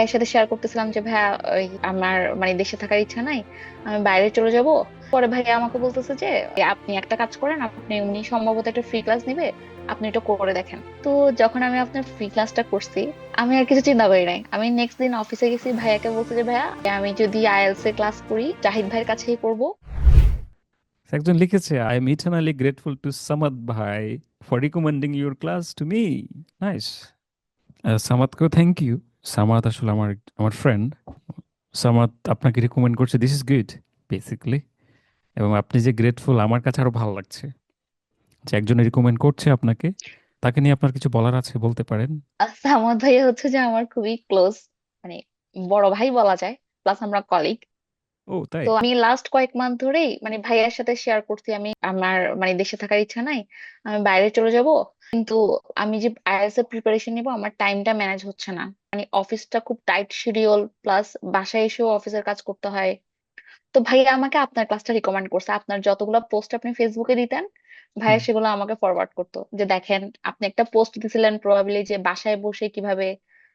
ভাইয়ের সাথে শেয়ার করতেছিলাম যে, ভাইয়া, ওই আমার মানে দেশে থাকার ইচ্ছা নাই, আমি বাইরে চলে যাব। পরে ভাইয়া আমাকে বলতেছে যে আপনি একটা কাজ করেন, আপনি উনি সম্ভবত একটা ফ্রি ক্লাস নিবে, আপনি এটা করে দেখেন। তো যখন আমি আপনার ফ্রি ক্লাসটা করছি, আমি আর কিছু চিন্তা করি নাই। আমি নেক্সট দিন অফিসে গেছি, ভাইয়াকে বলছি যে, ভাইয়া, আমি যদি আইএলস এ ক্লাস করি, জাহিদ ভাইয়ের কাছেই করব। একজন লিখেছে I am eternally grateful to Samad ভাই for recommending your class to me nice সামাদকেও thank you Samad আসলে আমার আমার ফ্রেন্ড সামাদ আপনাকে রিকমেন্ড করছে দিস ইজ গুড বেসিকলি এবং আপনি যে গ্রেটফুল আমার কাছে আরও ভালো লাগছে। যে একজনে রিকমেন্ড করছে আপনাকে, তাকে নিয়ে আপনার কিছু বলার আছে বলতে পারেন? সামাদ ভাই হচ্ছে যে আমার খুবই ক্লোজ মানে বড় ভাই বলা যায় প্লাস আমরা কলিগ ও তাই? তো আমি লাস্ট কয়েক মান্থ ধরেই মানে ভাইয়ার সাথে শেয়ার করছি। আমি আমার মানে দেশে থাকার ইচ্ছা নাই আমি বাইরে চলে যাব। কিন্তু আমি যে আইএলটিএস এর প্রিপারেশন নিব আমার টাইমটা ম্যানেজ হচ্ছে না। মানে অফিসটা খুব টাইট শিডিউল প্লাস বাসায় এসেও অফিসের কাজ করতে হয়। তো ভাইয়া আমাকে আপনার ক্লাসটা রিকমেন্ড করছে। আপনার যতগুলো পোস্ট আপনি ফেসবুকে দিতেন ভাইয়া হুম। সেগুলো আমাকে ফরওয়ার্ড করতো। যে দেখেন আপনি একটা পোস্ট দিছিলেন প্রবাবলি যে বাসায় বসে কীভাবে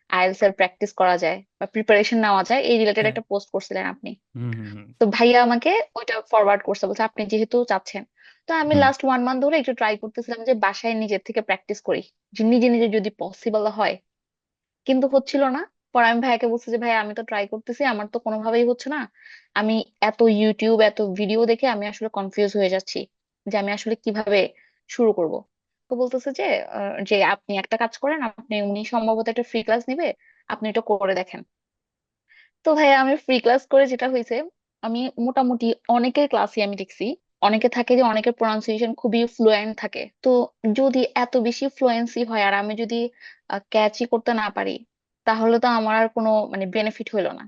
আইএলটিএস এর প্র্যাকটিস করা যায় বা প্রিপারেশন নেওয়া যায়। এই রিলেটেড হ্যাঁ। একটা পোস্ট করছিলেন আপনি। তো ভাইয়া আমাকে ওইটা ফরওয়ার্ড করছে বলছে আপনি যেহেতু চাচ্ছেন তো আমি লাস্ট ওয়ান মান্থ ধরে একটু ট্রাই করতেছিলাম যে বাসায় নিজের থেকে প্র্যাকটিস করি। যে নিজে নিজে যদি পসিবল হয়। কিন্তু হচ্ছিল না। পরে আমি ভাইয়াকে বলছি যে ভাই আমি তো ট্রাই করতেছি আমার তো কোনোভাবেই হচ্ছে না। আমি এত ইউটিউব এত ভিডিও দেখে আমি আসলে কনফিউজ হয়ে যাচ্ছি যে আমি আসলে কীভাবে শুরু করব? বলতেছে যে যে আপনি একটা কাজ করেন, আপনি, উনি সম্ভবত একটা ফ্রি ক্লাস নিবে, আপনি এটা করে দেখেন। তো ভাইয়া, আমি ফ্রি ক্লাস করে যেটা হয়েছে আমি মোটামুটি অনেকের ক্লাসই আমি দেখছি। অনেকে থাকে যে, অনেকের প্রনাউন্সিয়েশন খুবই ফ্লুয়েন্ট থাকে। তো যদি এত বেশি ফ্লুয়েন্সি হয় আর আমি যদি ক্যাচই করতে না পারি, তাহলে তো আমার আর কোনো মানে বেনিফিট হইল না।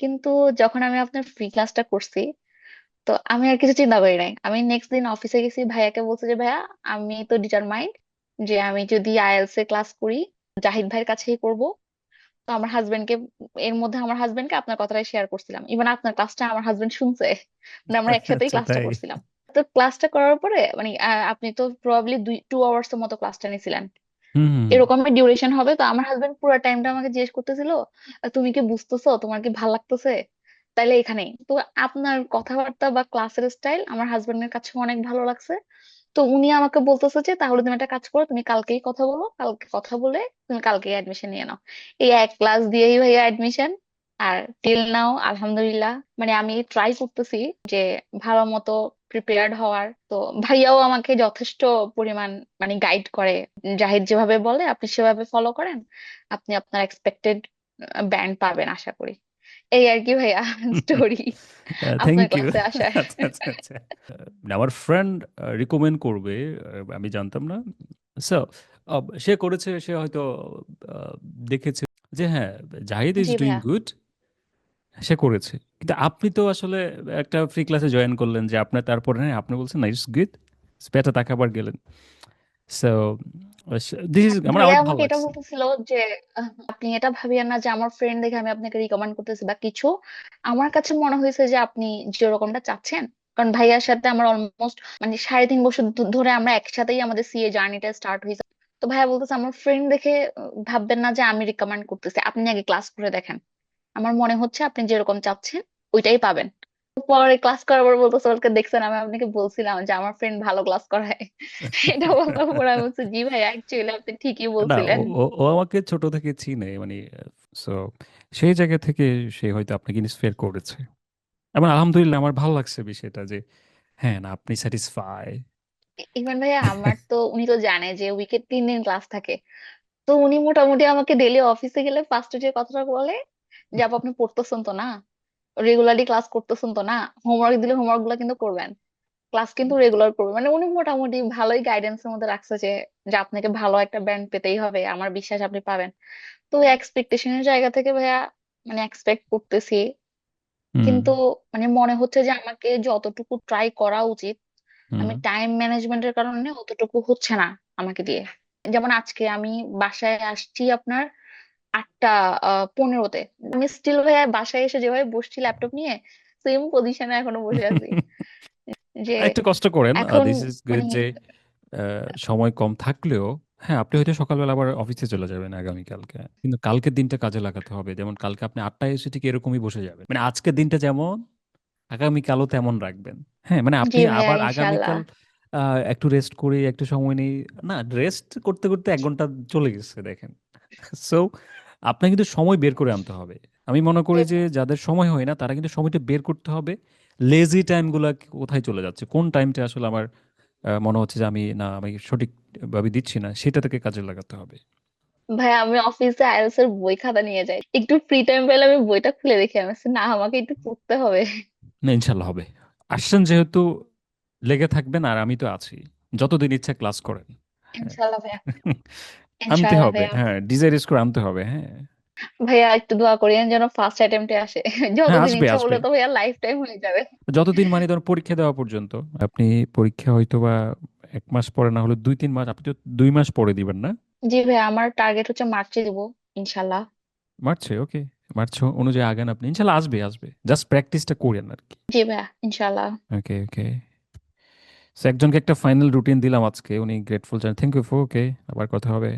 কিন্তু যখন আমি আপনার ফ্রি ক্লাসটা করছি তো আমি আর কিছু চিন্তা করি নাই। আমি নেক্সট দিন অফিসে গেছি ভাইয়াকে বলছি যে ভাইয়া আমি তো ডিটারমাইন্ড যে আমি যদি আইএলটিএস এ ক্লাস করি জাহিদ ভাইয়ের কাছেই করব। তো আমার হাজবেন্ডকে এর মধ্যে আমার হাজবেন্ডকে আপনার কথাটাই শেয়ার করছিলাম। ইভেন আপনার ক্লাসটা আমার হাজবেন্ড শুনছে মানে আমরা একসাথেই আচ্ছা ক্লাসটা তাই? করছিলাম। তো ক্লাসটা করার পরে মানে আপনি তো প্রবাবলি দুই টু আওয়ার্স এর মতো ক্লাসটা নিয়েছিলেন এরকমই ডিউরেশন হবে। তো আমার হাজবেন্ড পুরো টাইমটা আমাকে জিজ্ঞেস করতেছিল তুমি কি বুঝতেছো? তোমার কি ভালো লাগতেছে? তাইলে এখানেই। তো আপনার কথাবার্তা বা ক্লাসের স্টাইল আমার হাজবেন্ডের কাছে অনেক ভালো লাগছে। তো উনি আমাকে বলতেছে যে, তাহলে তুমি একটা কাজ করো, তুমি কালকেই কথা বলো, কালকে কথা বলে তুমি কালকেই অ্যাডমিশন নিয়ে নাও। এই এক ক্লাস দিয়েই ভাইয়া অ্যাডমিশন আর টিল নাও আলহামদুলিল্লাহ মানে আমি ট্রাই করতেছি যে ভালো মতো প্রিপেয়ার্ড হওয়ার। তো ভাইয়াও আমাকে যথেষ্ট পরিমাণ মানে গাইড করে। জাহিদ যেভাবে বলে, আপনি সেভাবে ফলো করেন, আপনি আপনার এক্সপেক্টেড ব্যান্ড পাবেন, আশা করি। এই আর কি ভাইয়া স্টোরি থ্যাংক ইউ আমার ফ্রেন্ড রিকমেন্ড করবে আমি জানতাম না। সো সে করেছে সে হয়তো দেখেছে যে হ্যাঁ জাহিদ ইজ ডুইং গুড সে করেছে। কিন্তু আপনি তো আসলে একটা ফ্রি ক্লাসে জয়েন করলেন যে আপনার তারপরে হ্যাঁ আপনি বলছেন না ইটস গুড বেটার তাকে গেলেন। সো দিস ইজ আমার ভাইয়া আমাকে এটা বলতেছিল যে আপনি এটা ভাবিয়েন না যে আমার ফ্রেন্ড দেখে আমি আপনাকে রিকমেন্ড করতেছি বা কিছু। আমার কাছে মনে হয়েছে যে আপনি যেরকমটা চাচ্ছেন কারণ ভাইয়ার সাথে আমার অলমোস্ট মানে সাড়ে তিন বছর ধরে আমরা একসাথেই আমাদের সিএ জার্নিটা স্টার্ট হয়েছে। তো ভাইয়া বলতেছে আমার ফ্রেন্ড দেখে ভাববেন না যে আমি রিকমেন্ড করতেছি। আপনি আগে ক্লাস করে দেখেন। আমার মনে হচ্ছে আপনি যেরকম চাচ্ছেন ওইটাই পাবেন। পরে ক্লাস করার পর বলতেছে ওকে দেখছেন আমি আপনাকে বলছিলাম যে আমার ফ্রেন্ড ভালো ক্লাস করায়। এটা বলার পর আমি বলছি জি ভাই অ্যাকচুয়ালি আপনি ঠিকই না বলছিলেন। ও আমাকে ছোট থেকে চিনে মানে সো সেই জায়গা থেকে সে হয়তো আপনাকে ইন্সপায়ার করেছে। এবং আলহামদুলিল্লাহ আমার ভালো লাগছে বিষয়টা যে হ্যাঁ না আপনি স্যাটিসফাই ইভেন ভাইয়া আমার তো উনি তো জানে যে উইকেট তিন দিন ক্লাস থাকে। তো উনি মোটামুটি আমাকে ডেলি অফিসে গেলে ফার্স্টে যে কথাটা বলে যে আপু আপনি পড়তেছেন তো না? রেগুলারলি ক্লাস করতেছেন তো না? হোমওয়ার্ক দিলে হোমওয়ার্কগুলো কিন্তু করবেন। ক্লাস কিন্তু রেগুলার করবেন। মানে উনি মোটামুটি ভালোই গাইডেন্সের মধ্যে রাখছে যে যে আপনাকে ভালো একটা ব্যান্ড পেতেই হবে আমার বিশ্বাস আপনি পাবেন। তো এক্সপেকটেশনের জায়গা থেকে ভাইয়া মানে এক্সপেক্ট করতেছি। কিন্তু মানে মনে হচ্ছে যে আমাকে যতটুকু ট্রাই করা উচিত আমি টাইম ম্যানেজমেন্টের কারণে অতটুকু হচ্ছে না আমাকে দিয়ে। যেমন আজকে আমি বাসায় আসছি আপনার আটটা পনেরোতে। আমি স্টিল ভাইয়া বাসায় এসে যেভাবে বসছি ল্যাপটপ নিয়ে সেম পজিশনে এখনও বসে আছি। যে একটু কষ্ট করেন দিস ইজ গুড যে সময় কম থাকলেও হ্যাঁ আপনি হয়তো সকালবেলা আবার অফিসে চলে যাবেন আগামীকালকে। কিন্তু কালকের দিনটা কাজে লাগাতে হবে। যেমন কালকে আপনি আটটায় এসে ঠিক এরকমই বসে যাবেন। মানে আজকের দিনটা যেমন আগামীকালও তেমন রাখবেন। হ্যাঁ মানে আপনি আবার আগামীকাল আহ, একটু রেস্ট করে একটু সময় নেই না রেস্ট করতে করতে এক ঘণ্টা চলে গেছে দেখেন। সো আপনাকে কিন্তু সময় বের করে আনতে হবে। আমি মনে করি যে যাদের সময় হয় না তারা কিন্তু সময়টা বের করতে হবে। লেজি টাইমগুলো কোথায় চলে যাচ্ছে? কোন টাইমটা আসলে আমার মনে হচ্ছে যে আমি না আমি সঠিকভাবে দিচ্ছি না সেটা থেকে কাজে লাগাতে হবে। ভাইয়া আমি অফিসে আইএলটিএস এর বই খাতা নিয়ে যাই। একটু ফ্রি টাইম পেলে আমি বইটা খুলে দেখি আমি না আমাকে একটু পড়তে হবে। না ইনশাল্লাহ হবে। আসছেন যেহেতু লেগে থাকবেন আর আমি তো আছি। যতদিন ইচ্ছা ক্লাস করেন। ইনশাল্লাহ ভাইয়া। আনতে হবে হ্যাঁ ডিজাইর স্কোর আনতে হবে হ্যাঁ। ভাইয়া একটু দোয়া করিয়েন যেন ফার্স্ট অ্যাটেম্পটে আসে। হ্যাঁ যতদিন ইচ্ছা বলে তো ভাইয়া লাইফ টাইম হয়ে যাবে। যতদিন মানে ধরুন পরীক্ষা দেওয়া পর্যন্ত আপনি পরীক্ষা হয়তো বা এক মাস পরে না হলে দুই তিন মাস আপনি তো দুই মাস পরে দিবেন না? জি ভাইয়া আমার টার্গেট হচ্ছে মার্চে দিব ইনশাল্লাহ। মার্চে ওকে মার্চ অনুযায়ী আগান আপনি ইনশাল্লাহ আসবে আসবে। জাস্ট প্র্যাকটিসটা করেন আর কি। জি ভাইয়া ইনশাল্লাহ। ওকে ওকে সো একজনকে একটা ফাইনাল রুটিন দিলাম আজকে উনি গ্রেটফুল জানেন থ্যাংক ইউ ফর ওকে আবার কথা হবে।